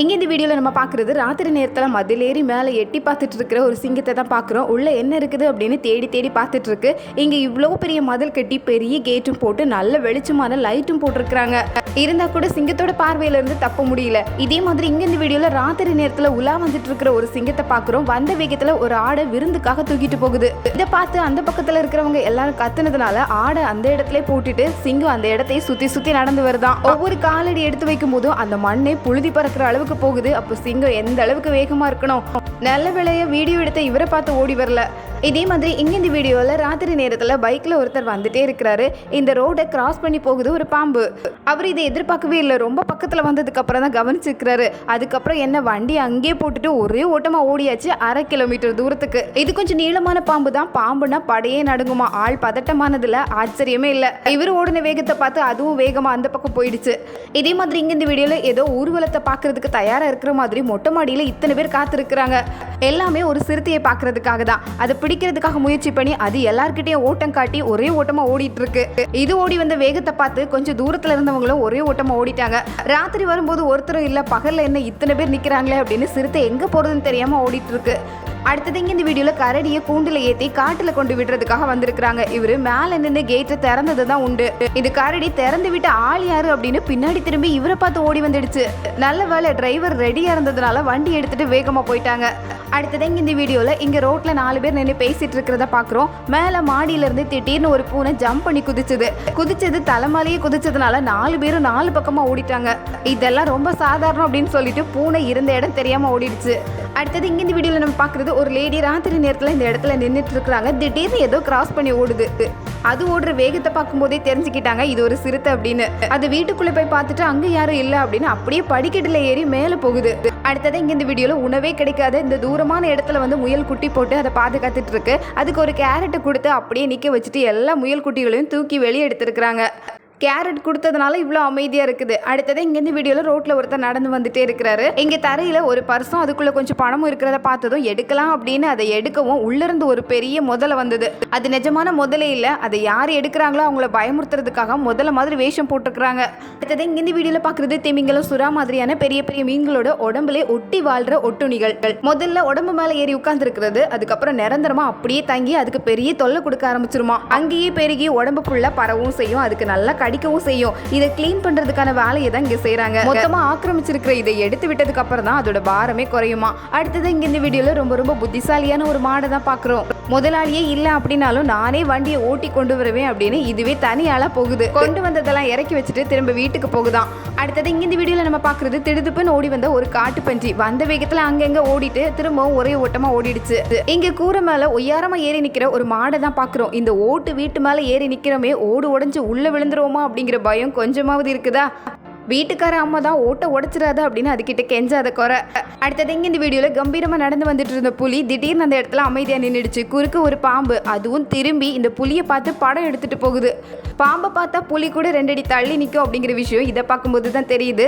இங்கே இந்த வீடியோவில் நம்ம பார்க்குறது ராத்திரி நேரத்தில் மதிலேறி மேலே எட்டி பார்த்துட்டு இருக்கிற ஒரு சிங்கத்தை தான் பார்க்குறோம் உள்ளே என்ன இருக்குது அப்படின்னு தேடி தேடி பார்த்துட்டு இருக்கு இங்கே இவ்வளோ பெரிய மதில் கட்டி பெரிய கேட்டும் போட்டு நல்ல வெளிச்சமான லைட்டும் போட்டிருக்கிறாங்க. இருந்தால் கூட சிங்கத்தோட பார்வையிலேருந்து தப்ப முடியல. இதே மாதிரி இங்கே இந்த வீடியோவில் ராத்திரி நேரத்தில் உலா வந்துட்டு இருக்கிற ஒரு சிங்கத்தை பார்க்குறோம் வந்த வேகத்தில் ஒரு ஆடை விருந்துக்காக தூக்கிட்டு போகுது. இதை பார்த்து அந்த பக்கத்தில் இருக்கிறவங்க எல்லாரும் கத்துனதுனால ஆடை அந்த இடத்துல போட்டுட்டு சிங்கம் அந்த இடத்தையே சுற்றி சுற்றி நடந்து வருதான். ஒவ்வொரு காலடி எடுத்து வைக்கும் போதும் அந்த மண்ணே புழுதி பறக்கிற அளவுக்கு போகுது. அப்போ சிங்கம் எந்த அளவுக்கு வேகமா இருக்கணும்? நல்ல வேலையை வீடியோ எடுத்த இவரை பார்த்து ஓடி வரல. இதே மாதிரி இங்கே இந்த வீடியோவில் ராத்திரி நேரத்தில் பைக்கில் ஒருத்தர் வந்துட்டே இருக்கிறாரு. இந்த ரோடை கிராஸ் பண்ணி போகுது ஒரு பாம்பு. அவர் இதை எதிர்பார்க்கவே இல்லை. ரொம்ப பக்கத்தில் வந்ததுக்கு அப்புறம் தான் கவனிச்சிருக்கிறாரு. அதுக்கப்புறம் என்ன வண்டி அங்கேயே போட்டுட்டு ஒரே ஓட்டமாக ஓடியாச்சு அரை கிலோமீட்டர் தூரத்துக்கு. இது கொஞ்சம் நீளமான பாம்பு தான். பாம்புனா படையே நடுங்குமா. ஆள் பதட்டமானதுல ஆச்சரியமே இல்லை. இவர் ஓடின வேகத்தை பார்த்து அதுவும் வேகமாக அந்த பக்கம் போயிடுச்சு. இதே மாதிரி இங்கே இந்த வீடியோவில் ஏதோ ஊர்வலத்தை பார்க்கறதுக்கு தயாராக இருக்கிற மாதிரி மொட்டை மாடியில் இத்தனை பேர் காத்திருக்கிறாங்க. எல்லாமே ஒரு சிறுத்தையை பார்க்கறதுக்காக தான். அதை பிடிக்கிறதுக்காக முயற்சி பண்ணி அது எல்லார்கிட்டயும் ஓட்டம் காட்டி ஒரே ஓட்டமா ஓடிட்டு இருக்கு இது ஓடி வந்த வேகத்தை பார்த்து கொஞ்சம் தூரத்துல இருந்தவங்களும் ஒரே ஓட்டமா ஓடிட்டாங்க. ராத்திரி வரும்போது ஒருத்தரும் இல்ல பகல்ல என்ன இத்தனை பேர் நிக்கிறாங்களே அப்படின்னு சிறுத்தை எங்க போறதுன்னு தெரியாம ஓடிட்டு இருக்கு அடுத்தது இங்க இந்த வீடியோல கரடியை கூண்டுல ஏத்தி காட்டுல கொண்டு விடுறதுக்காக வந்திருக்காங்க இவரு மேல நின்று கேட்டை திறந்தது தான் உண்டு. இது கரடி திறந்து விட்டு ஆள் யாரு அப்படின்னு பின்னாடி திரும்பி இவரை பார்த்து ஓடி வந்துடுச்சு. நல்ல வேலை டிரைவர் ரெடியா இருந்ததுனால வண்டி எடுத்துட்டு வேகமா போயிட்டாங்க. அடுத்தது இங்க இந்த வீடியோல இங்க ரோட்ல நாலு பேர் நின்று பேசிட்டு இருக்கிறத பாக்குறோம். மேல மாடியில இருந்து திடீர்னு ஒரு பூனை ஜம்ப் பண்ணி குதிச்சது. குதிச்சது தலைமாலேயே குதிச்சதுனால நாலு பேரும் நாலு பக்கமா ஓடிட்டாங்க. இதெல்லாம் ரொம்ப சாதாரணம் அப்படின்னு சொல்லிட்டு பூனை இருந்த இடம் தெரியாம ஓடிடுச்சு. அடுத்தது இங்கே இந்த வீடியோவில் நம்ம பார்க்குறது ஒரு லேடி ராத்திரி நேரத்தில் இந்த இடத்துல நின்றுட்டு இருக்கிறாங்க திடீர்னு ஏதோ கிராஸ் பண்ணி ஓடுது. அது ஓடுற வேகத்தை பார்க்கும்போதே தெரிஞ்சுக்கிட்டாங்க இது ஒரு சிறுத்தை அப்படின்னு. அது வீட்டுக்குள்ளே போய் பார்த்துட்டு அங்கே யாரும் இல்லை அப்படின்னு அப்படியே படிக்கட்டில் ஏறி மேலே போகுது. அடுத்தது இங்கே இந்த வீடியோவில் உணவே கிடைக்காத. இந்த தூரமான இடத்துல வந்து முயல் குட்டி போட்டு அதை பாதுகாத்துட்டு இருக்கு அதுக்கு ஒரு கேரட்டை கொடுத்து அப்படியே நிற்க வச்சுட்டு எல்லா முயல் குட்டிகளையும் தூக்கி வெளியே எடுத்துருக்குறாங்க. கேரட் கொடுத்ததுனால இவ்வளோ அமைதியாக இருக்குது. அடுத்தது இங்கேருந்து வீடியோவில் ரோட்டில் ஒருத்தர் நடந்து வந்துட்டே இருக்கிறாரு. இங்கே தரையில் ஒரு பர்சும் அதுக்குள்ளே கொஞ்சம் பணமும் இருக்கிறத பார்த்ததும் எடுக்கலாம் அப்படின்னு அதை எடுக்கவும் உள்ளிருந்து ஒரு பெரிய முதலை வந்தது. அது நிஜமான முதலே இல்லை அதை யார் எடுக்கிறாங்களோ அவங்கள பயமுறுத்துறதுக்காக முதல்ல மாதிரி வேஷம் போட்டிருக்கிறாங்க. அடுத்தது இங்கேருந்து வீடியோவில் பார்க்குறது திமிங்கலம் சுறா மாதிரியான பெரிய பெரிய மீன்களோட உடம்புலே ஒட்டி வாழ்கிற ஒட்டுணிகள். முதல்ல உடம்பு மேலே ஏறி உட்கார்ந்துருக்கிறது அதுக்கப்புறம் நிரந்தரமாக அப்படியே தங்கி அதுக்கு பெரிய தொல்லை கொடுக்க ஆரம்பிச்சிருமா. அங்கேயே பெருகி உடம்பு ஃபுல்லாக பரவும் செய்யும். அதுக்கு நல்லா கடிக்கவும் செய்யும். இதை க்ளீன் பண்றதுக்கான வேலையை தான் இங்க செய்றாங்க. மொத்தமா ஆக்கிரமிச்சிருக்கிற இதை எடுத்து விட்டதுக்கு அப்புறம் தான் அதோட பாரமே குறையுமா? அடுத்தது இங்க இந்த வீடியோல ரொம்ப ரொம்ப புத்திசாலியான ஒரு மாடை தான் பாக்குறோம். முதலாளியே இல்ல அப்படின்னாலும் நானே வண்டியை ஓட்டி கொண்டு வருவேன் அப்படின்னு இதுவே தனியால போகுது. கொண்டு வந்ததெல்லாம் இறக்கி வச்சுட்டு திரும்ப வீட்டுக்கு போகுதான். அடுத்தது இங்க இந்த வீடியோல நம்ம பாக்குறது திடுதுப்புன்னு ஓடி வந்த ஒரு காட்டு பன்றி. வந்த வேகத்துல அங்கங்க ஓடிட்டு திரும்பவும் ஒரே ஓட்டமா ஓடிடுச்சு. இங்க கூரை மேல ஒய்யாரமா ஏறி நிக்கிற ஒரு மாடை தான் பாக்குறோம். இந்த ஓட்டு வீட்டு மேல ஏறி நிக்கிறோமே ஓடு உடைஞ்சு உள்ள விழுந்துருவோமா அப்படிங்கிற பயம் கொஞ்சமாவது இருக்குதா? வீட்டுக்கார அம்மா தான் ஓட்ட உடைச்சிடாது அப்படின்னு அதுக்கிட்ட கெஞ்சாத குறை. அடுத்தது இங்க இந்த வீடியோவில் கம்பீரமாக நடந்து வந்துட்டு இருந்த புலி திடீர்னு அந்த இடத்துல அமைதியாக நின்றுடுச்சு குறுக்கு ஒரு பாம்பு அதுவும் திரும்பி இந்த புலியை பார்த்து படம் எடுத்துட்டு போகுது. பாம்பை பார்த்தா புலி கூட ரெண்டடி தள்ளி நிற்கும் அப்படிங்கிற விஷயம் இதை பார்க்கும்போது தான் தெரியுது.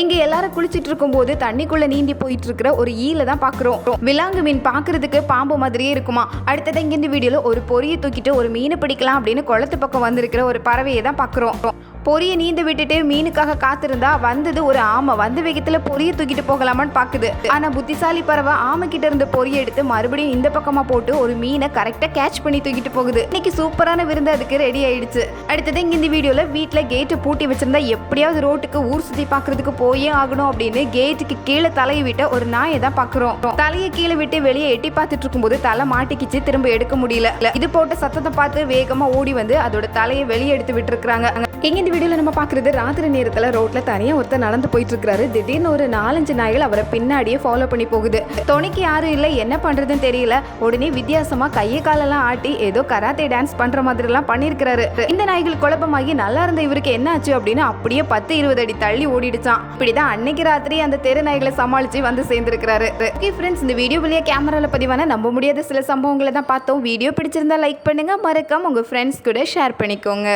இங்கே எல்லாரும் குளிச்சிட்டு இருக்கும்போது தண்ணிக்குள்ள நீந்தி போயிட்டு இருக்கிற ஒரு ஈல தான் பாக்குறோம் விலாங்கு மீன் பாக்குறதுக்கு பாம்பு மாதிரியே இருக்குமா? அடுத்தது இங்க இந்த வீடியோல ஒரு பொரியை தூக்கிட்டு ஒரு மீனை பிடிக்கலாம் அப்படின்னு குளத்து பக்கம் வந்திருக்கிற ஒரு பறவையை தான் பாக்குறோம் பொரியை நீந்து விட்டுட்டு மீனுக்காக காத்திருந்தா வந்தது ஒரு ஆமை. வந்த வேகத்துல பொரிய தூக்கிட்டு போகலாமான்னு பாக்குது. ஆனா புத்திசாலி பறவை ஆமை கிட்ட இருந்த பொரியை எடுத்து மறுபடியும் இந்த பக்கமா போட்டு ஒரு மீனை கரெக்டா கேட்ச் பண்ணி தூக்கிட்டு போகுது. இன்னைக்கு சூப்பரான விருந்து அதுக்கு ரெடி ஆயிடுச்சு. அடுத்தது இங்க இந்த வீடியோல வீட்டில் கேட்டு பூட்டி வச்சிருந்தா எப்படியாவது ரோட்டுக்கு ஊர் சுத்தி பாக்குறதுக்கு போயே ஆகணும் அப்படின்னு கேட்டுக்கு கீழே தலையை விட்ட ஒரு நாயை தான் பாக்குறோம். தலையை கீழே விட்டு வெளியே எட்டி பார்த்துட்டு இருக்கும்போது தலை மாட்டிக்கிச்சு திரும்ப எடுக்க முடியல. இது போட்ட சத்தத்தை பார்த்து வேகமா ஓடி வந்து அதோட தலையை வெளியே எடுத்து விட்டுருக்காங்க இங்க இந்த வீடியோவில் நம்ம பார்க்குறது ராத்திரி நேரத்தில் ரோட்டில் தனியாக ஒருத்தர் நடந்து போயிட்டுருக்காரு திடீர்னு ஒரு நாலஞ்சு நாய்கள் அவரை பின்னாடியே ஃபாலோ பண்ணி போகுது. துணைக்கு யாரும் இல்லை என்ன பண்ணுறதுன்னு தெரியல. உடனே வித்தியாசமாக கையை காலெல்லாம் ஆட்டி ஏதோ கராத்தே டான்ஸ் பண்ணுற மாதிரிலாம் பண்ணியிருக்கிறாரு. இந்த நாய்கள் குழப்பமாகி நல்லா இருந்த இவருக்கு என்ன ஆச்சு அப்படின்னு அப்படியே பத்து இருபது அடி தள்ளி ஓடிடுச்சான் இப்படிதான் அன்னைக்கு ராத்திரி அந்த தெரு நாய்களை சமாளித்து வந்து சேர்ந்துருக்கிறாரு. ஓகே ஃப்ரெண்ட்ஸ் இந்த வீடியோ வழியா கேமராவில் பதிவான நம்ப முடியாத சில சம்பவங்களை தான் பார்த்தோம். வீடியோ பிடிச்சிருந்தா லைக் பண்ணுங்க. மறக்காம உங்க ஃப்ரெண்ட்ஸ் கூட ஷேர் பண்ணிக்கோங்க.